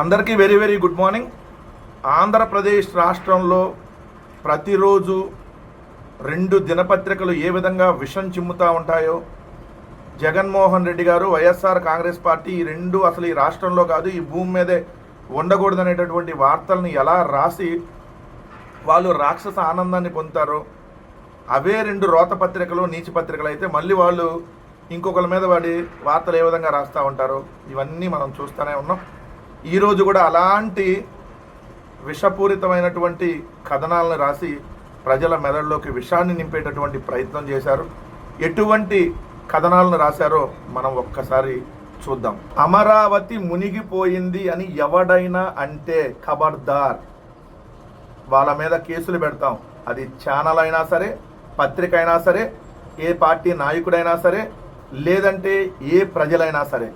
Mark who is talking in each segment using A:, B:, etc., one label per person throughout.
A: అందరికీ very very good morning. Andhra Pradesh రాష్ట్రంలో ప్రతిరోజు రెండు దినపత్రికలు ఏ విధంగా విషం చిమ్ముతూ ఉంటాయో జగన్మోహన్ రెడ్డి గారు వైఎస్ఆర్ కాంగ్రెస్ పార్టీ ఈ రెండు అసలు ఈ రాష్ట్రంలో కాదు ఈ భూమి మీదే ఉండకూడదనేటటువంటి వార్తల్ని ఎలా రాసి వాళ్ళు రాక్షస ఆనందాన్ని పొందుతారో అవే రెండు రోత పత్రికలు నీచి పత్రికలు అయితే మళ్ళీ వాళ్ళు ఇంకొకరి మీద వాడి వార్తలు ఏ విధంగా రాస్తూ ఉంటారో ఇవన్నీ మనం చూస్తూనే ఉన్నాం. ఈరోజు కూడా అలాంటి విషపూరితమైనటువంటి కథనాలను రాసి ప్రజల మెదడులోకి విషాన్ని నింపేటటువంటి ప్రయత్నం చేశారు. ఎటువంటి కథనాలను రాశారో మనం ఒక్కసారి చూద్దాం. అమరావతి మునిగిపోయింది అని ఎవడైనా అంటే ఖబర్దార్. వాళ్ళ మీద కేసులు పెడతాం. అది ఛానల్ అయినా సరే పత్రిక అయినా సరే ఏ పార్టీ నాయకుడైనా సరే లేదంటే ఏ ప్రజలైనా సరే.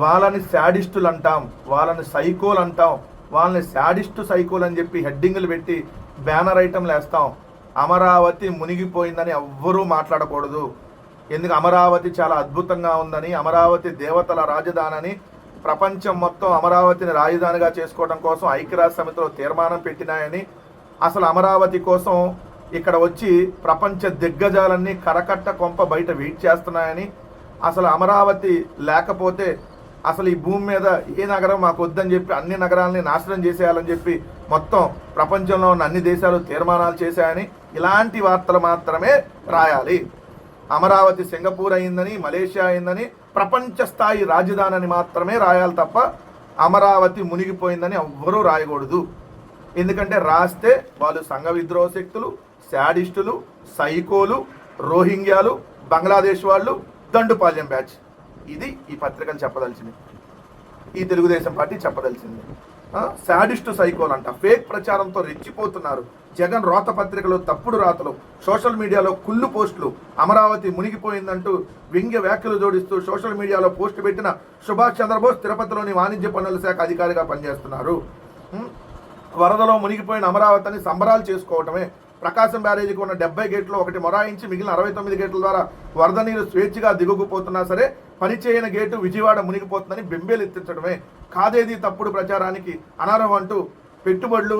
A: వాళ్ళని శాడిస్టులు అంటాం వాళ్ళని సైకోలు అంటాం వాళ్ళని శాడిస్టు సైకోలు అని చెప్పి హెడ్డింగ్లు పెట్టి బ్యానర్ ఐటెంలు వేస్తాం. అమరావతి మునిగిపోయిందని ఎవ్వరూ మాట్లాడకూడదు. ఎందుకు? అమరావతి చాలా అద్భుతంగా ఉందని అమరావతి దేవతల రాజధాని ప్రపంచం మొత్తం అమరావతిని రాజధానిగా చేసుకోవడం కోసం ఐక్యరాజ్య సమితిలో తీర్మానం పెట్టినాయని అసలు అమరావతి కోసం ఇక్కడ వచ్చి ప్రపంచ దిగ్గజాలన్నీ కరకట్ట కొంప బయట వెయిట్ చేస్తున్నాయని అసలు అమరావతి లేకపోతే అసలు ఈ భూమి మీద ఏ నగరం మాకు వద్దని చెప్పి అన్ని నగరాలని నాశనం చేసేయాలని చెప్పి మొత్తం ప్రపంచంలో ఉన్న అన్ని దేశాలు తీర్మానాలు చేశాయని ఇలాంటి వార్తలు మాత్రమే రాయాలి. అమరావతి సింగపూర్ అయిందని మలేషియా అయిందని ప్రపంచ స్థాయి రాజధాని అని మాత్రమే రాయాలి తప్ప అమరావతి మునిగిపోయిందని ఎవ్వరూ రాయకూడదు. ఎందుకంటే రాస్తే వాళ్ళు సంఘ విద్రోహ శక్తులు శాడిస్టులు సైకోలు రోహింగ్యాలు బంగ్లాదేశ్ వాళ్ళు దండుపాల్యం బ్యాచ్. ఇది ఈ పత్రికలు చెప్పదలిచింది. ఈ తెలుగుదేశం పార్టీ చెప్పదలిచింది. శాడిస్ట్ సైకోలు అంట. ఫేక్ ప్రచారంతో రెచ్చిపోతున్నారు. జగన్ రోత పత్రికలు తప్పుడు రాతలు సోషల్ మీడియాలో కుళ్ళు పోస్టులు. అమరావతి మునిగిపోయిందంటూ వ్యంగ్య వ్యాఖ్యలు జోడిస్తూ సోషల్ మీడియాలో పోస్ట్ పెట్టిన సుభాష్ చంద్రబోస్ తిరుపతిలోని వాణిజ్య పన్నుల శాఖ అధికారిగా పనిచేస్తున్నారు. వరదలో మునిగిపోయిన అమరావతిని సంబరాలు చేసుకోవటమే. ప్రకాశం బ్యారేజీకి ఉన్న డెబ్బై గేట్లు ఒకటి మొరాయించి మిగిలిన అరవై తొమ్మిది గేట్ల ద్వారా వరద నీరు స్వేచ్ఛగా దిగుకుపోతున్నా సరే పనిచేయని గేటు విజయవాడ మునిగిపోతుందని బెంబేలు ఎత్తించడమే. కాదేది తప్పుడు ప్రచారానికి అనర్హం అంటూ పెట్టుబడులు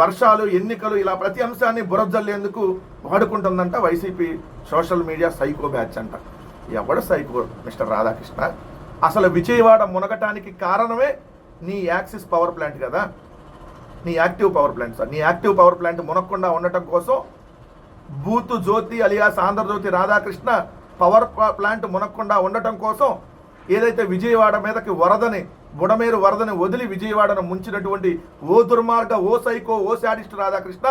A: వర్షాలు ఎన్నికలు ఇలా ప్రతి అంశాన్ని బురజల్లేందుకు వాడుకుంటుందంట YCP social media psycho batch అంట. ఎవడు సైకో మిస్టర్ రాధాకృష్ణ? అసలు విజయవాడ మునగటానికి కారణమే నీ యాక్సిస్ పవర్ ప్లాంట్ కదా. నీ యాక్టివ్ పవర్ ప్లాంట్ సార్. నీ యాక్టివ్ పవర్ ప్లాంట్ మునక్కుండా ఉండటం కోసం బూతు Jyothi alias Andhra Jyothi Radhakrishna power plant మునక్కుండా ఉండటం కోసం ఏదైతే విజయవాడ మీదకి వరదని బుడమేరు వరదని వదిలి విజయవాడను ముంచినటువంటి ఓ దుర్మార్గ ఓ సైకో ఓ శాడిస్ట్ రాధాకృష్ణ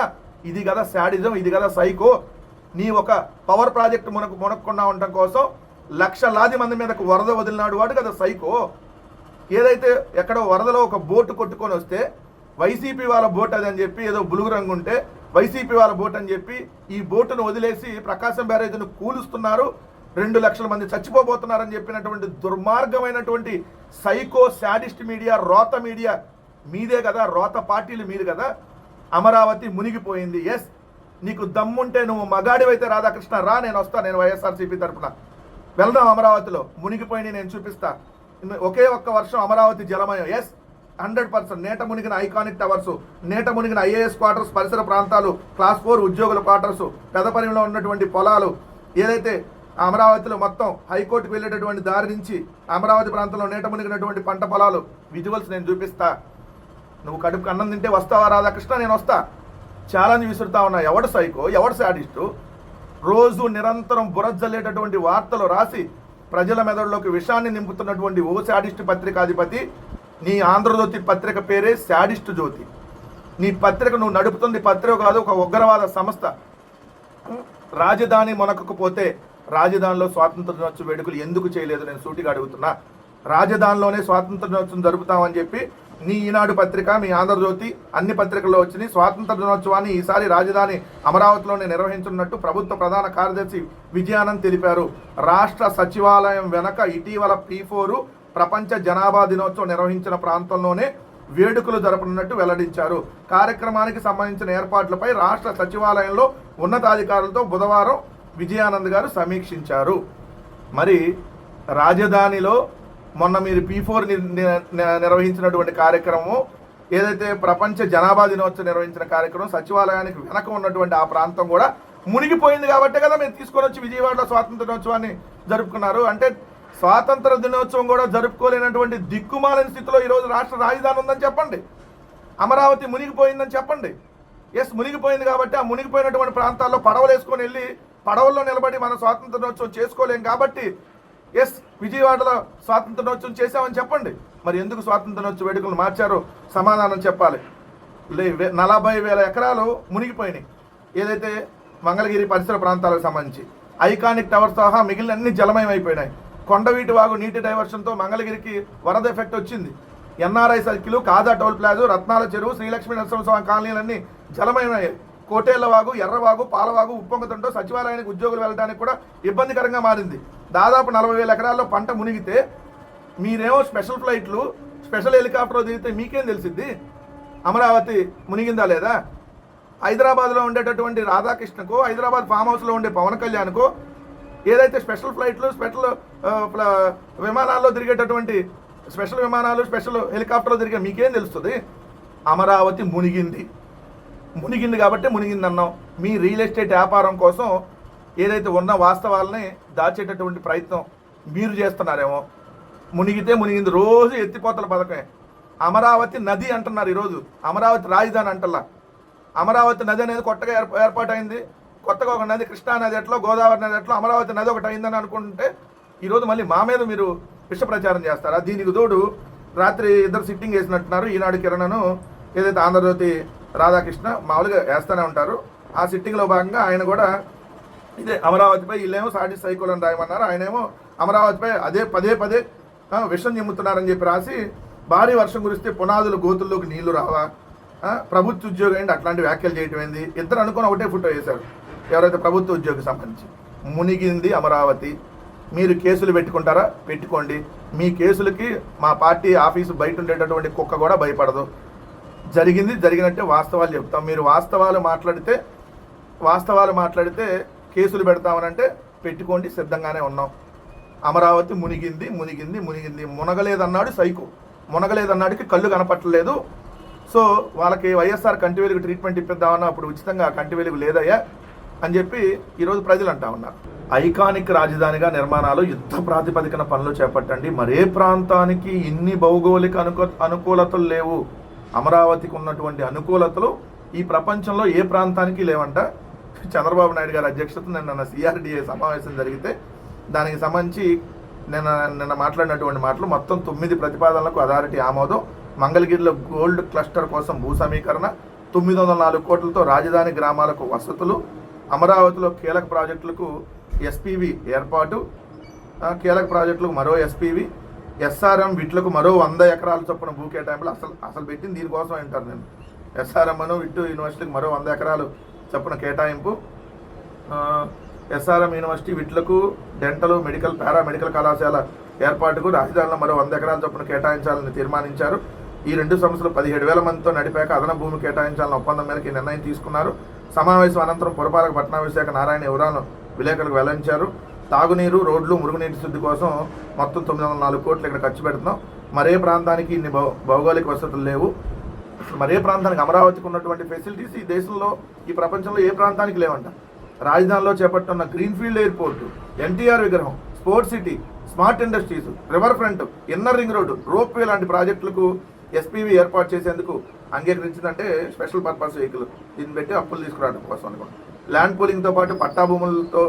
A: ఇది కదా శాడిజం ఇది కదా సైకో. నీ ఒక పవర్ ప్రాజెక్ట్ మునకు మునక్కుండా ఉండటం కోసం లక్షలాది మంది మీదకు వరద వదిలినాడు వాడు కదా సైకో. ఏదైతే ఎక్కడో వరదలో ఒక బోటు కొట్టుకొని వస్తే వైసీపీ వాళ్ళ బోట్ అది అని చెప్పి ఏదో బులుగు రంగు ఉంటే వైసీపీ వాళ్ళ బోట్ అని చెప్పి ఈ బోటును వదిలేసి ప్రకాశం బ్యారేజ్ను కూలుస్తున్నారు. రెండు లక్షల మంది చచ్చిపోబోతున్నారని చెప్పినటువంటి దుర్మార్గమైనటువంటి సైకో శాడిస్ట్ మీడియా రోత మీడియా మీదే కదా రోత పార్టీలు మీరు కదా అమరావతి మునిగిపోయింది. ఎస్ నీకు దమ్ముంటే నువ్వు మగాడివైతే రాధాకృష్ణ రా నేను వస్తా నేను వైఎస్ఆర్సీపీ తరపున. వెళ్దాం అమరావతిలో మునిగిపోయింది నేను చూపిస్తా. ఒకే ఒక్క వర్షం అమరావతి జలమయం. ఎస్ హండ్రెడ్ పర్సెంట్ నేట మునిగిన ఐకానిక్ టవర్స్ నేట మునిగిన ఐఏఎస్ క్వార్టర్స్ పరిసర ప్రాంతాలు క్లాస్ ఫోర్ ఉద్యోగుల క్వార్టర్స్ పెదపల్లిలో ఉన్నటువంటి పొలాలు ఏదైతే అమరావతిలో మొత్తం హైకోర్టుకు వెళ్ళేటటువంటి దారి నుంచి అమరావతి ప్రాంతంలో నేట మునిగినటువంటి పంట పొలాలు విజువల్స్ నేను చూపిస్తా. నువ్వు కడుపుకు అన్నం తింటే వస్తావా రాధాకృష్ణ నేను వస్తా. ఛాలెంజ్ విసురుతా ఉన్నా. ఎవడు సైకో? ఎవడు శాడిస్టు రోజు నిరంతరం బురజల్లేటటువంటి వార్తలు రాసి ప్రజల మెదడులోకి విషాన్ని నింపుతున్నటువంటి ఓ శాడిస్ట్ పత్రికాధిపతి నీ ఆంధ్రజ్యోతి పత్రిక పేరే శాడిస్ట్ జ్యోతి. నీ పత్రిక నువ్వు నడుపుతుంది పత్రిక కాదు ఒక ఉగ్రవాద సంస్థ. రాజధాని మొనకకపోతే రాజధానిలో స్వాతంత్ర దినోత్సవ వేడుకలు ఎందుకు చేయలేదు నేను సూటిగా అడుగుతున్నా. రాజధానిలోనే స్వాతంత్ర దినోత్సవం జరుపుతామని చెప్పి నీ ఈనాడు పత్రిక మీ ఆంధ్రజ్యోతి అన్ని పత్రికల్లో వచ్చినాయి స్వాతంత్ర దినోత్సవాన్ని ఈసారి రాజధాని అమరావతిలోనే నిర్వహించనున్నట్టు ప్రభుత్వ ప్రధాన కార్యదర్శి విజయానంద్ తెలిపారు. రాష్ట్ర సచివాలయం వెనక ఇటీవల పీ ఫోరు ప్రపంచ జనాభా దినోత్సవం నిర్వహించిన ప్రాంతంలోనే వేడుకలు జరపనున్నట్టు వెల్లడించారు. కార్యక్రమానికి సంబంధించిన ఏర్పాట్లపై రాష్ట్ర సచివాలయంలో ఉన్నతాధికారులతో బుధవారం విజయానంద్ గారు సమీక్షించారు. మరి రాజధానిలో మొన్న మీరు పీ ఫోర్ నిర్వహించినటువంటి కార్యక్రమం ఏదైతే ప్రపంచ జనాభా దినోత్సవం నిర్వహించిన కార్యక్రమం సచివాలయానికి వెనక ఉన్నటువంటి ఆ ప్రాంతం కూడా మునిగిపోయింది కాబట్టే కదా మీరు తీసుకొని వచ్చి విజయవాడలో స్వాతంత్ర దినోత్సవాన్ని జరుపుకున్నారు. అంటే స్వాతంత్ర దినోత్సవం కూడా జరుపుకోలేనటువంటి దిక్కుమాలని స్థితిలో ఈరోజు రాష్ట్ర రాజధాని ఉందని చెప్పండి. అమరావతి మునిగిపోయిందని చెప్పండి. ఎస్ మునిగిపోయింది కాబట్టి ఆ మునిగిపోయినటువంటి ప్రాంతాల్లో పడవలు వేసుకొని వెళ్ళి పడవల్లో నిలబడి మనం స్వాతంత్ర దినోత్సవం చేసుకోలేం కాబట్టి ఎస్ విజయవాడలో స్వాతంత్ర దినోత్సవం చేశామని చెప్పండి. మరి ఎందుకు స్వాతంత్ర దినోత్సవ వేడుకలు మార్చారో సమాధానం చెప్పాలి. లే నలభై వేల ఎకరాలు మునిగిపోయినాయి. ఏదైతే మంగళగిరి పరిసర ప్రాంతాలకు సంబంధించి ఐకానిక్ టవర్ సహా మిగిలిన అన్ని జలమయం అయిపోయినాయి కొండవీటి వాగు నీటి డైవర్షన్తో మంగళగిరికి వరద ఎఫెక్ట్ వచ్చింది. NRI circle Kaza toll plaza Ratnala Cheruvu Srilakshmi Narasimhaswamy కాలనీలన్నీ జలమయమయ్యాయి. కోటేళ్ళవాగు Erravagu Palavagu ఉప్పొంగతంతో సచివాలయానికి ఉద్యోగులు వెళ్ళడానికి కూడా ఇబ్బందికరంగా మారింది. దాదాపు నలభై వేల ఎకరాల్లో పంట మునిగితే మీరేమో స్పెషల్ ఫ్లైట్లు స్పెషల్ హెలికాప్టర్ దిగితే మీకేం తెలిసిద్ది? అమరావతి మునిగిందా లేదా? హైదరాబాద్లో ఉండేటటువంటి రాధాకృష్ణకు హైదరాబాద్ ఫామ్ హౌస్లో ఉండే పవన్ కళ్యాణ్కు ఏదైతే స్పెషల్ ఫ్లైట్లు స్పెషల్ విమానాల్లో తిరిగేటటువంటి స్పెషల్ విమానాలు స్పెషల్ హెలికాప్టర్లు తిరిగే మీకేం తెలుస్తుంది? అమరావతి మునిగింది. మునిగింది కాబట్టి మునిగింది అన్నాం మీ రియల్ ఎస్టేట్ వ్యాపారం కోసం ఏదైతే ఉన్న వాస్తవాలని దాచేటటువంటి ప్రయత్నం మీరు చేస్తున్నారేమో. మునిగితే మునిగింది. రోజు ఎత్తిపోతల పథకమే. అమరావతి నది అంటున్నారు ఈరోజు. అమరావతి రాజధాని అంటల్లా అమరావతి నది అనేది కొత్తగా ఏర్పాటైంది. కొత్తగా ఒక నది కృష్ణా నది ఎట్లో గోదావరి నది ఎట్లో అమరావతి నది ఒకటి అయిందని అనుకుంటే ఈరోజు మళ్ళీ మా మీద మీరు విష ప్రచారం చేస్తారా? దీనికి తోడు రాత్రి ఇద్దరు సిట్టింగ్ వేసినట్టున్నారు. ఈనాడు కిరణను ఏదైతే ఆంధ్రజ్యోతి రాధాకృష్ణ మామూలుగా వేస్తూనే ఉంటారు. ఆ సిట్టింగ్లో భాగంగా ఆయన కూడా ఇదే అమరావతిపై వీళ్ళేమో సాటి సైకోల్ అని రాయమన్నారు. ఆయనేమో అమరావతిపై అదే పదే పదే విషం చెమ్ముతున్నారని చెప్పి రాసి భారీ వర్షం కురిస్తే పునాదులు గోతుల్లోకి నీళ్ళు రావా? ప్రభుత్వ ఉద్యోగం ఏంటి? అట్లాంటి వ్యాఖ్యలు చేయటం ఏంది? ఇద్దరు అనుకుని ఒకటే ఫోటో వేశారు. ఎవరైతే ప్రభుత్వ ఉద్యోగికి సంబంధించి. మునిగింది అమరావతి. మీరు కేసులు పెట్టుకుంటారా? పెట్టుకోండి. మీ కేసులకి మా పార్టీ ఆఫీసు బయట ఉండేటటువంటి కుక్క కూడా భయపడదు. జరిగింది జరిగినట్టే వాస్తవాలు చెప్తాం. మీరు వాస్తవాలు మాట్లాడితే వాస్తవాలు మాట్లాడితే కేసులు పెడతామనంటే పెట్టుకోండి సిద్ధంగానే ఉన్నాం. అమరావతి మునిగింది మునిగింది మునిగింది. మునగలేదన్నాడు సైకు. మునగలేదన్నాడికి కళ్ళు కనపట్టలేదు. సో వాళ్ళకి వైఎస్ఆర్ కంటి వెలుగు ట్రీట్మెంట్ ఇప్పిద్దామన్నా అప్పుడు ఉచితంగా కంటి వెలుగు లేదయ్యా అని చెప్పి ఈరోజు ప్రజలు అంటా ఉన్నారు. ఐకానిక్ రాజధానిగా నిర్మాణాలు యుద్ధ ప్రాతిపదికన పనులు చేపట్టండి. మరే ప్రాంతానికి ఇన్ని భౌగోళిక అనుకూ అనుకూలతలు లేవు. అమరావతికి ఉన్నటువంటి అనుకూలతలు ఈ ప్రపంచంలో ఏ ప్రాంతానికి లేవంట. చంద్రబాబు నాయుడు గారి అధ్యక్షత నిన్న సిఆర్డిఏ సమావేశం జరిగితే దానికి సంబంధించి నిన్న నిన్న మాట్లాడినటువంటి మాటలు మొత్తం తొమ్మిది ప్రతిపాదనలకు అథారిటీ ఆమోదం. మంగళగిరిలో గోల్డ్ క్లస్టర్ కోసం భూ సమీకరణ తొమ్మిది వందల నాలుగు కోట్లతో రాజధాని గ్రామాలకు వసతులు అమరావతిలో కీలక ప్రాజెక్టులకు ఎస్పీవి ఏర్పాటు కీలక ప్రాజెక్టులకు మరో ఎస్పీవి ఎస్ఆర్ఎం విట్లకు మరో వంద ఎకరాల చొప్పున భూ కేటాయింపులు అసలు అసలు పెట్టింది దీనికోసం అంటారు నేను. ఎస్ఆర్ఎం అను విట్టు యూనివర్సిటీకి మరో వంద ఎకరాలు చొప్పున కేటాయింపు. ఎస్ఆర్ఎం యూనివర్సిటీ విట్లకు డెంటల్ మెడికల్ పారా మెడికల్ కళాశాల ఏర్పాటుకు రాజధానిలో మరో వంద ఎకరాల చొప్పున కేటాయించాలని తీర్మానించారు. ఈ రెండు సంస్థలు పదిహేడు వేల మందితో నడిపాక అదన భూమి కేటాయించాలని ఒప్పందం మేరకు ఈ నిర్ణయం తీసుకున్నారు. సమావేశం అనంతరం పురపాలక పట్టణాభిషేక నారాయణ వివరాలను విలేకరులకు వెల్లడించారు. తాగునీరు రోడ్లు మురుగునీటి శుద్ధి కోసం మొత్తం తొమ్మిది వందల నాలుగు కోట్లు ఇక్కడ ఖర్చు పెడుతున్నాం. మరే ప్రాంతానికి ఇన్ని భౌ భౌగోళిక వసతులు లేవు. మరే ప్రాంతానికి అమరావతికి ఉన్నటువంటి ఫెసిలిటీస్ ఈ దేశంలో ఈ ప్రపంచంలో ఏ ప్రాంతానికి లేవంట. రాజధానిలో చేపట్టున్న గ్రీన్ఫీల్డ్ ఎయిర్పోర్ట్ ఎన్టీఆర్ విగ్రహం sports city smart industries river front inner ring road ropeway లాంటి ప్రాజెక్టులకు ఎస్పీవి ఏర్పాటు చేసేందుకు అంగీకరించిందంటే స్పెషల్ పర్పస్ వెహికల్ దీన్ని పెట్టి అప్పులు తీసుకురావడం కోసం అనుకోండి ల్యాండ్ పూలింగ్తో పాటు పట్టా భూములతో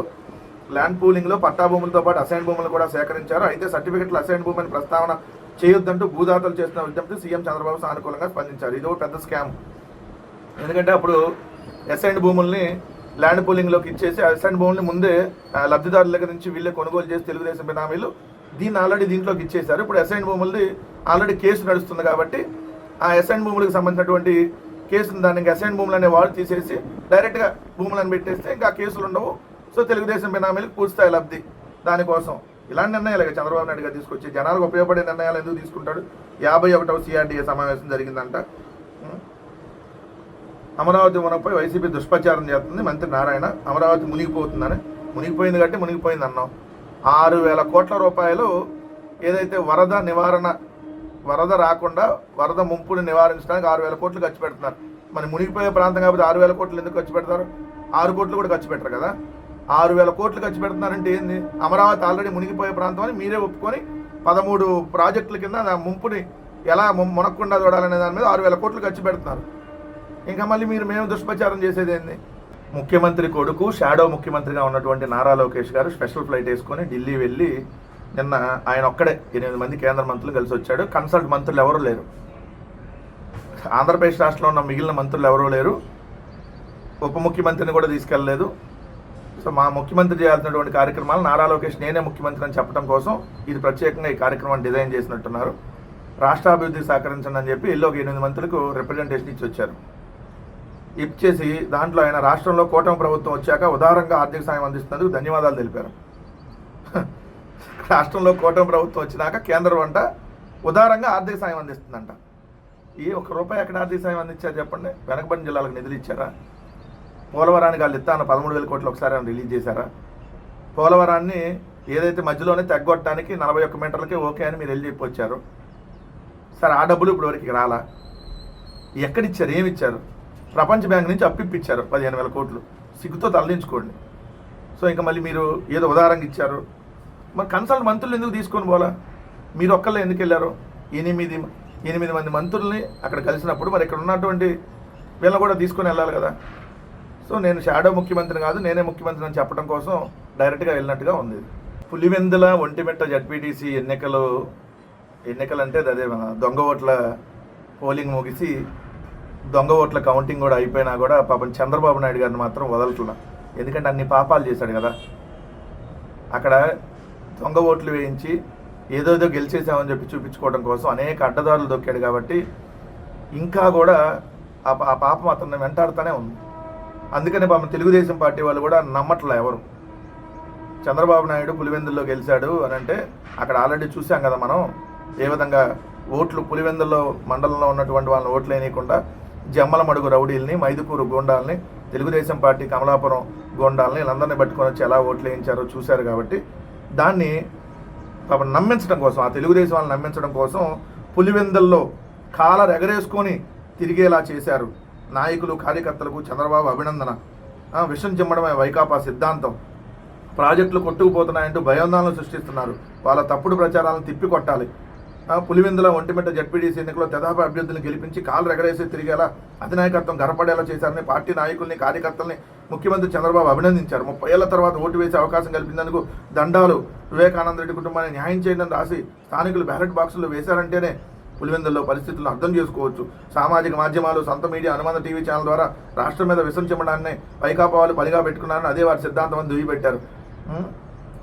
A: ల్యాండ్ పూలింగ్లో పట్టా భూములతో పాటు అసైన్ భూములు కూడా సేకరించారు. అయితే సర్టిఫికెట్లు అసైన్ భూమిని ప్రస్తావన చేయొద్దంటూ భూదాతలు చేసిన విజ్ఞప్తి సీఎం చంద్రబాబు సానుకూలంగా స్పందించారు. ఇది ఒక పెద్ద స్కామ్. ఎందుకంటే అప్పుడు అసైన్ భూముల్ని ల్యాండ్ పూలింగ్లోకి ఇచ్చేసి అసైన్ భూముల్ని ముందే ఆ, లబ్ధిదారుల దగ్గర నుంచి వీళ్ళే కొనుగోలు చేసి తెలుగుదేశం బినామీలు దీన్ని ఆల్రెడీ దీంట్లోకి ఇచ్చేశారు. ఇప్పుడు అసైన్ భూములది ఆల్రెడీ కేసు నడుస్తుంది కాబట్టి ఆ అసైన్ భూములకు సంబంధించినటువంటి కేసును దానికి అసైన్ భూములు అనే వాళ్ళు తీసేసి డైరెక్ట్గా భూములను పెట్టేస్తే ఇంకా కేసులు ఉండవు. సో తెలుగుదేశం బినామీలకు పూర్తిస్థాయి లబ్ధి దానికోసం. ఇలాంటి నిర్ణయాలు ఇక చంద్రబాబు నాయుడు గారు తీసుకొచ్చి జనాలకు ఉపయోగపడే నిర్ణయాలు ఎందుకు తీసుకుంటాడు? యాభై ఒకటవ సిఆర్డీఏ సమావేశం జరిగిందంట. అమరావతి మునపై వైసీపీ దుష్ప్రచారం చేస్తుంది మంత్రి నారాయణ. అమరావతి మునిగిపోతుందని. మునిగిపోయింది కాబట్టి మునిగిపోయింది అన్నాం. ఆరు వేల కోట్ల రూపాయలు ఏదైతే వరద నివారణ వరద రాకుండా వరద ముంపుని నివారించడానికి ఆరు వేల కోట్లు ఖర్చు పెడుతున్నారు. మరి మునిగిపోయే ప్రాంతం కాబట్టి ఆరు వేల కోట్లు ఎందుకు ఖర్చు పెడతారు? ఆరు కోట్లు కూడా ఖర్చు పెట్టరు కదా? ఆరు వేల కోట్లు ఖర్చు పెడుతున్నారంటే ఏంది? అమరావతి ఆల్రెడీ మునిగిపోయే ప్రాంతం అని మీరే ఒప్పుకొని పదమూడు ప్రాజెక్టుల కింద ముంపుని ఎలా మునక్కుండా చూడాలనే దాని మీద ఆరు వేల కోట్లు ఖర్చు పెడుతున్నారు. ఇంకా మళ్ళీ మీరు మేము దుష్ప్రచారం చేసేది ఏంది? ముఖ్యమంత్రి కొడుకు షాడో ముఖ్యమంత్రిగా ఉన్నటువంటి నారా లోకేష్ గారు స్పెషల్ ఫ్లైట్ వేసుకొని ఢిల్లీ వెళ్ళి నిన్న ఆయన ఒక్కడే ఎనిమిది మంది కేంద్ర మంత్రులు కలిసి వచ్చాడు. కన్సల్ట్ మంత్రులు ఎవరూ లేరు. ఆంధ్రప్రదేశ్ రాష్ట్రంలో ఉన్న మిగిలిన మంత్రులు ఎవరూ లేరు. ఉప ముఖ్యమంత్రిని కూడా తీసుకెళ్ళలేదు. సో మా ముఖ్యమంత్రి చేయాల్సినటువంటి కార్యక్రమాలు నారా లోకేష్ నేనే ముఖ్యమంత్రి అని చెప్పడం కోసం ఇది ప్రత్యేకంగా ఈ కార్యక్రమాన్ని డిజైన్ చేసినట్టున్నారు. రాష్ట్ర అభివృద్ధికి సహకరించండి అని చెప్పి ఇల్లు ఒక ఎనిమిది మంత్రులకు రిప్రజెంటేషన్ ఇచ్చి వచ్చారు. ఇచ్చేసి దాంట్లో ఆయన రాష్ట్రంలో కూటమి ప్రభుత్వం వచ్చాక ఉదారంగా ఆర్థిక సాయం అందిస్తున్నందుకు ధన్యవాదాలు తెలిపారు. రాష్ట్రంలో కూటమి ప్రభుత్వం వచ్చినాక కేంద్రం వంట ఉదారంగా ఆర్థిక సాయం అందిస్తుందంట. ఈ ఒక్క రూపాయి ఎక్కడ ఆర్థిక సాయం అందించారు చెప్పండి? వెనకబడిన జిల్లాలకు నిధులు ఇచ్చారా? పోలవరానికి వాళ్ళు ఇస్తాను పదమూడు వేల కోట్లు ఒకసారి ఏమైనా రిలీజ్ చేశారా? పోలవరాన్ని ఏదైతే మధ్యలోనే తగ్గొట్టడానికి నలభై ఒక్క మీటర్లకే ఓకే అని మీరు వెళ్ళి చెప్పొచ్చారు. సరే ఆ డబ్బులు ఇప్పుడు వరకు రాలా? ఎక్కడిచ్చారు? ఏమి ఇచ్చారు ప్రపంచ బ్యాంక్ నుంచి అప్పిప్పించారు పదిహేను వేల కోట్లు. సిగ్గుతో తరలించుకోండి సో ఇంకా మళ్ళీ మీరు ఏదో ఉదాహరణకి ఇచ్చారు. మరి కన్సల్ట్ మంత్రులు ఎందుకు తీసుకొని పోలా? మీరు ఒక్కళ్ళే ఎందుకు వెళ్ళారు? ఎనిమిది ఎనిమిది మంది మంత్రుల్ని అక్కడ కలిసినప్పుడు మరి ఇక్కడ ఉన్నటువంటి వీళ్ళని కూడా తీసుకొని వెళ్ళాలి కదా. సో నేను షాడో ముఖ్యమంత్రి కాదు నేనే ముఖ్యమంత్రి అని చెప్పడం కోసం డైరెక్ట్గా వెళ్ళినట్టుగా ఉంది. పులివెందుల ఒంటిమిట్ట జడ్పీటీసీ ఎన్నికలు ఎన్నికలు అంటే అదే దొంగ ఓట్ల పోలింగ్ ముగిసి దొంగ ఓట్ల కౌంటింగ్ కూడా అయిపోయినా కూడా పాపం చంద్రబాబు నాయుడు గారిని మాత్రం వదలట్లా. ఎందుకంటే అన్ని పాపాలు చేశాడు కదా. అక్కడ దొంగ ఓట్లు వేయించి ఏదోదో గెలిచేసామని చెప్పి చూపించుకోవడం కోసం అనేక అడ్డదారులు దొక్కాడు కాబట్టి ఇంకా కూడా ఆ పా- ఆ పాపం అతన్ని వెంటాడుతూనే ఉంది. అందుకనే పాపం తెలుగుదేశం పార్టీ వాళ్ళు కూడా నమ్మట్లే ఎవరు. చంద్రబాబు నాయుడు పులివెందుల్లో గెలిచాడు అని అంటే అక్కడ ఆల్రెడీ చూసాం కదా మనం ఏ విధంగా ఓట్లు పులివెందుల్లో మండలంలో ఉన్నటువంటి వాళ్ళని ఓట్లు వేయకుండా జమ్మలమడుగు రౌడీల్ని మైదుకూరు గోండాల్ని తెలుగుదేశం పార్టీ కమలాపురం గోండాల్ని వీళ్ళందరినీ పట్టుకొని వచ్చి ఎలా ఓట్లు వేయించారో చూశారు కాబట్టి దాన్ని పాపం నమ్మించడం కోసం ఆ తెలుగుదేశం వాళ్ళని నమ్మించడం కోసం పులివెందుల్లో కాలర్ ఎగరేసుకొని తిరిగేలా చేశారు. నాయకులు కార్యకర్తలకు చంద్రబాబు అభినందన. విషం చిమ్మడమే వైకాపా సిద్ధాంతం. ప్రాజెక్టులు కొట్టుకుపోతున్నాయంటూ భయోందనలు సృష్టిస్తున్నారు. వాళ్ళ తప్పుడు ప్రచారాలను తిప్పికొట్టాలి. పులివెందుల ఒంటిమిట్ట జడ్పీడీసీ ఎన్నికల్లో తెదాప అభ్యర్థులను గెలిపించి కాలు రెగరేసి తిరిగేలా అధినాయకత్వం గరపడేలా చేశారని పార్టీ నాయకుల్ని కార్యకర్తల్ని ముఖ్యమంత్రి చంద్రబాబు అభినందించారు. ముప్పై ఏళ్ళ తర్వాత ఓటు వేసే అవకాశం కల్పించేందుకు దండాలు వివేకానంద రెడ్డి కుటుంబాన్ని న్యాయం చేయండి రాసి స్థానికులు బ్యాలెట్ బాక్సులు వేశారంటేనే పులివెందుల్లో పరిస్థితులను అర్థం చేసుకోవచ్చు. సామాజిక మాధ్యమాలు సొంత మీడియా అనుబంధ టీవీ ఛానల్ ద్వారా రాష్ట్రం మీద విషం చిమ్మడాన్ని పైకాపా వాళ్ళు పనిగా పెట్టుకున్నారని అదే వారి సిద్ధాంతం అని దుయ్యబెట్టారు.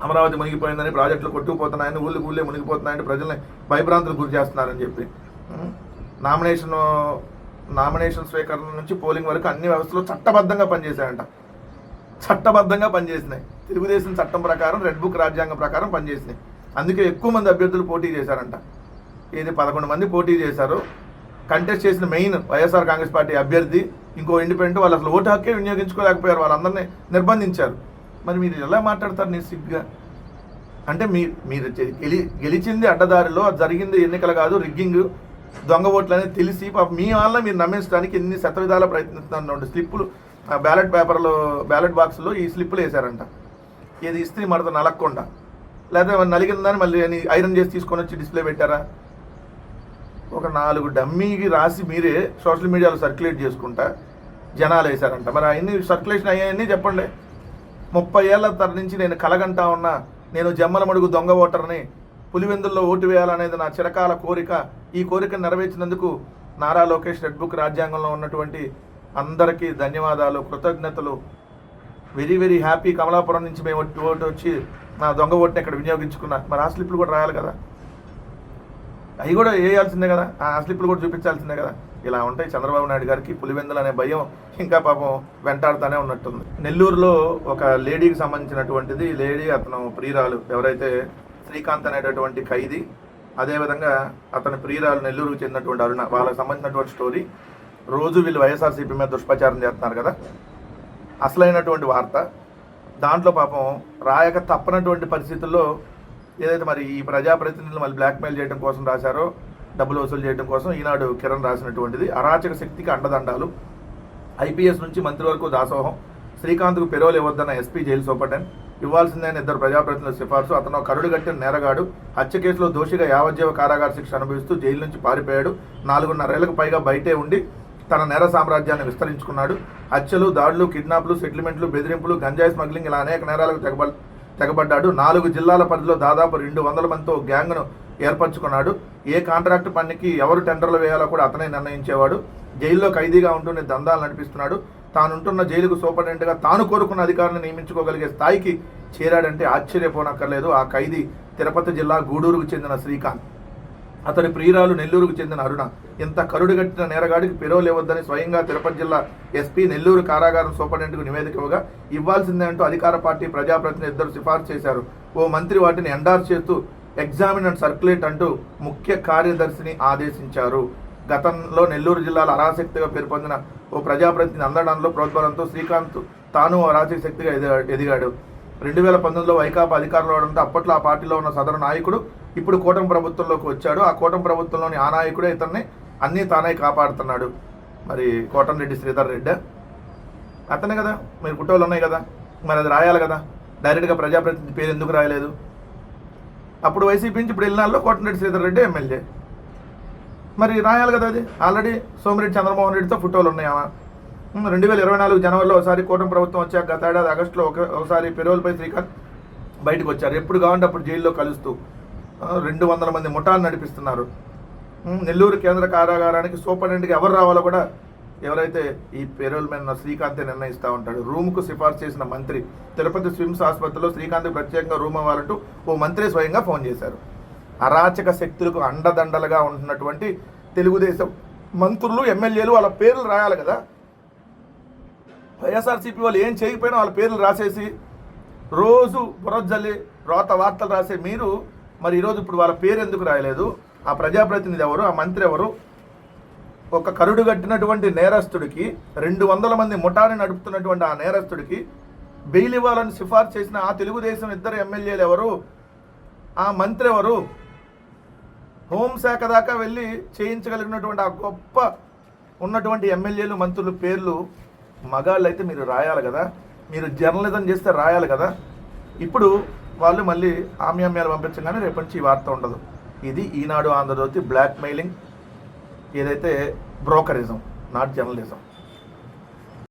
A: అమరావతి మునిగిపోయిందని ప్రాజెక్టులు కొట్టుకుపోతున్నాయని ఊళ్ళు ఊళ్ళే మునిగిపోతున్నాయని ప్రజల్ని భయభ్రాంతులు గురి చేస్తున్నారని చెప్పి. నామినేషన్ నామినేషన్ స్వీకరణ నుంచి పోలింగ్ వరకు అన్ని వ్యవస్థలు చట్టబద్ధంగా పనిచేశాయంట. చట్టబద్ధంగా పనిచేసినాయి. తెలుగుదేశం చట్టం ప్రకారం రెడ్ బుక్ రాజ్యాంగం ప్రకారం పనిచేసినాయి. అందుకే ఎక్కువ మంది అభ్యర్థులు పోటీ చేశారంట. ఇది పదకొండు మంది పోటీ చేశారు. కంటెస్ట్ చేసిన మెయిన్ వైఎస్ఆర్ కాంగ్రెస్ పార్టీ అభ్యర్థి ఇంకో ఇండిపెండెంట్ వాళ్ళు అసలు ఓటు హక్కే వినియోగించుకోలేకపోయారు వాళ్ళందరినీ నిర్బంధించారు. మరి మీరు ఎలా మాట్లాడతారు నీ అంటే మీ మీరు గెలి గెలిచింది అడ్డదారిలో అది జరిగింది ఎన్నికలు కాదు రిగ్గింగ్ దొంగ ఓట్లు అనేది తెలిసి మీ వాళ్ళని మీరు నమ్మించడానికి ఎన్ని శతవిధాల ప్రయత్నిస్తున్నారు స్లిప్పులు బ్యాలెట్ పేపర్లో బ్యాలెట్ బాక్స్లో ఈ స్లిప్పులు వేశారంట. ఇది ఇస్త్రీ మడత నలక్కుండా లేదా నలిగిందని మళ్ళీ అని ఐరన్ చేసి తీసుకొని వచ్చి డిస్ప్లే పెట్టారా? ఒక నాలుగు డమ్మీకి రాసి మీరే సోషల్ మీడియాలో సర్క్యులేట్ చేసుకుంటా జనాలు వేశారంట. మరి అన్ని సర్క్యులేషన్ అయ్యాయన్నీ చెప్పండి. ముప్పై ఏళ్ళ తర నుంచి నేను కలగంటా ఉన్నా నేను జమ్మలమడుగు దొంగ ఓటర్ని పులివెందుల్లో ఓటు వేయాలనేది నా చిరకాల కోరిక. ఈ కోరిక నెరవేర్చినందుకు నారా లోకేష్ రెడ్ బుక్ రాజ్యాంగంలో ఉన్నటువంటి అందరికీ ధన్యవాదాలు కృతజ్ఞతలు. వెరీ వెరీ హ్యాపీ కమలాపురం నుంచి మేము ఓటు వచ్చి నా దొంగ ఓటుని ఇక్కడ వినియోగించుకున్నా. మరి ఆ స్లిప్లు కూడా రాయాలి కదా. అవి కూడా వేయాల్సిందే కదా. ఆ స్లిప్లు కూడా చూపించాల్సిందే కదా. ఇలా ఉంటాయి చంద్రబాబు నాయుడు గారికి పులివెందులు అనే భయం ఇంకా పాపం వెంటాడుతూనే ఉన్నట్టుంది. నెల్లూరులో ఒక లేడీకి సంబంధించినటువంటిది లేడీ అతను ప్రియురాలు ఎవరైతే శ్రీకాంత్ అనేటటువంటి ఖైదీ అదేవిధంగా అతని ప్రియురాలు నెల్లూరుకు చెందినటువంటి అరుణ వాళ్ళకి సంబంధించినటువంటి స్టోరీ. రోజు వీళ్ళు వైఎస్ఆర్సీపీ మీద దుష్ప్రచారం చేస్తున్నారు కదా. అసలైనటువంటి వార్త. దాంట్లో పాపం రాయక తప్పనటువంటి పరిస్థితుల్లో ఏదైతే మరి ఈ ప్రజాప్రతినిధులు మళ్ళీ బ్లాక్మెయిల్ చేయడం కోసం రాశారో డబ్బులు వసూలు చేయడం కోసం ఈనాడు కిరణ్ రాసినటువంటిది. అరాచక శక్తికి అండదండాలు. ఐపీఎస్ నుంచి మంత్రి వరకు దాసోహం. శ్రీకాంత్కు పెరోలు ఇవ్వద్దన్న ఎస్పీ జైలు సూపరింటెండెంట్ ఇవ్వాల్సిందే ఇద్దరు ప్రజాప్రతినిధుల సిఫార్సు. అతను కరుడు కట్టిన నేరగాడు. హత్య కేసులో దోషిగా యావజ్జీవ కారాగార శిక్ష అనుభవిస్తూ జైలు నుంచి పారిపోయాడు. నాలుగున్నరేళ్ళకు పైగా బయటే ఉండి తన నేర సామ్రాజ్యాన్ని విస్తరించుకున్నాడు. హత్యలు దాడులు కిడ్నాప్లు సెటిల్మెంట్లు బెదిరింపులు గంజాయి స్మగ్లింగ్ ఇలా అనేక నేరాలకు తెగబడి తెగబడ్డాడు. నాలుగు జిల్లాల పరిధిలో దాదాపు రెండు వందల మందితో గ్యాంగ్ను ఏర్పరచుకున్నాడు. ఏ కాంట్రాక్ట్ పనికి ఎవరు టెండర్లు వేయాలో కూడా అతనే నిర్ణయించేవాడు. జైల్లో ఖైదీగా ఉంటూనే దందాలు నడిపిస్తున్నాడు. తానుంటున్న జైలుకు సూపరింటెండెంట్గా తాను కోరుకున్న అధికారులను నియమించుకోగలిగే స్థాయికి చేరాడంటే ఆశ్చర్యపోనక్కర్లేదు. ఆ ఖైదీ తిరుపతి జిల్లా గూడూరుకు చెందిన శ్రీకాంత్. అతని ప్రియురాలు నెల్లూరుకు చెందిన అరుణ. ఇంత కరుడుగట్టిన నేరగాడికి పెరోలు లేవద్దని స్వయంగా తిరుపతి జిల్లా ఎస్పీ నెల్లూరు కారాగారం సూపరింటెండెంట్కు నివేదిక ఇవ్వగా ఇవ్వాల్సిందే అంటూ అధికార పార్టీ ప్రజాప్రతినిధి ఇద్దరు సిఫార్సు చేశారు. ఓ మంత్రి వాటిని ఎండార్స్ చేస్తూ ఎగ్జామిన్ అండ్ సర్క్యులేట్ అంటూ ముఖ్య కార్యదర్శిని ఆదేశించారు. గతంలో నెల్లూరు జిల్లాలో అరాశక్తిగా పేర్కొందిన ఓ ప్రజాప్రతినిధి అందడంలో ప్రోద్బలంతో శ్రీకాంత్ తాను అరాచక శక్తిగా ఎదిగా- ఎదిగాడు. రెండు వేల పంతొమ్మిదిలో వైకాపా అధికారంలో ఉండడంతో అప్పట్లో ఆ పార్టీలో ఉన్న సదరు నాయకుడు ఇప్పుడు కూటమి ప్రభుత్వంలోకి వచ్చాడు. ఆ కూటమి ప్రభుత్వంలోని ఆ నాయకుడే ఇతన్ని అన్నీ తానే కాపాడుతున్నాడు. మరి కోటంరెడ్డి శ్రీధర్ రెడ్డి అతనే కదా. మీరు ఫోటోలు ఉన్నాయి కదా. మరి అది రాయాలి కదా. డైరెక్ట్గా ప్రజాప్రతినిధి పేరు ఎందుకు రాయలేదు? అప్పుడు వైసీపీ నుంచి ఇప్పుడు వెళ్ళినాల్లో కోటంరెడ్డి శ్రీధర్ రెడ్డి ఎమ్మెల్యే. మరి రాయాలి కదా అది. ఆల్రెడీ సోమిరెడ్డి చంద్రమోహన్ రెడ్డితో ఫోటోలు ఉన్నాయా రెండు వేల ఇరవై నాలుగు జనవరిలో ఒకసారి కూటమి ప్రభుత్వం వచ్చాక గత ఏడాది ఆగస్టులో ఒక ఒకసారి పెరోల్పై శ్రీకాంత్ బయటకు వచ్చారు. ఎప్పుడు కావాలంటే అప్పుడు జైల్లో కలుస్తూ రెండు వందల మంది ముఠాలు నడిపిస్తున్నారు. నెల్లూరు కేంద్ర కారాగారానికి సూపరింటెండెంట్గా ఎవరు రావాలో కూడా ఎవరైతే ఈ పేరోల్ మీద శ్రీకాంతే నిర్ణయిస్తూ ఉంటాడు. రూమ్కు సిఫార్సు చేసిన మంత్రి. తిరుపతి స్విమ్స్ ఆసుపత్రిలో శ్రీకాంత్ ప్రత్యేకంగా రూమ్ అవ్వాలంటూ ఓ మంత్రి స్వయంగా ఫోన్ చేశారు. అరాచక శక్తులకు అండదండలుగా ఉంటున్నటువంటి తెలుగుదేశం మంత్రులు ఎమ్మెల్యేలు వాళ్ళ పేర్లు రాయాలి కదా. వైఎస్ఆర్సీపీ వాళ్ళు ఏం చేయకపోయినా వాళ్ళ పేర్లు రాసేసి రోజు బురజల్లి రోత వార్తలు రాసే మీరు మరి ఈరోజు ఇప్పుడు వాళ్ళ పేరు ఎందుకు రాయలేదు? ఆ ప్రజాప్రతినిధి ఎవరు? ఆ మంత్రి ఎవరు? ఒక కరుడు కట్టినటువంటి నేరస్తుడికి రెండు వందల మంది ముఠాని నడుపుతున్నటువంటి ఆ నేరస్తుడికి బెయిల్ ఇవ్వాలని సిఫార్సు చేసిన ఆ తెలుగుదేశం ఇద్దరు ఎమ్మెల్యేలు ఎవరు? ఆ మంత్రి ఎవరు? హోంశాఖ దాకా వెళ్ళి చేయించగలిగినటువంటి ఆ గొప్ప ఉన్నటువంటి ఎమ్మెల్యేలు మంత్రులు పేర్లు మగాళ్ళు అయితే మీరు రాయాలి కదా. మీరు జర్నలిజం చేస్తే రాయాలి కదా. ఇప్పుడు వాళ్ళు మళ్ళీ ఆమ్యామ్యాలు పంపించగానే రేపటి నుంచి ఈ వార్త ఉండదు. ఇది ఈనాడు ఆంధ్రజ్యోతి బ్లాక్ మెయిలింగ్ ఏదైతే బ్రోకరిజం నాట్ జర్నలిజం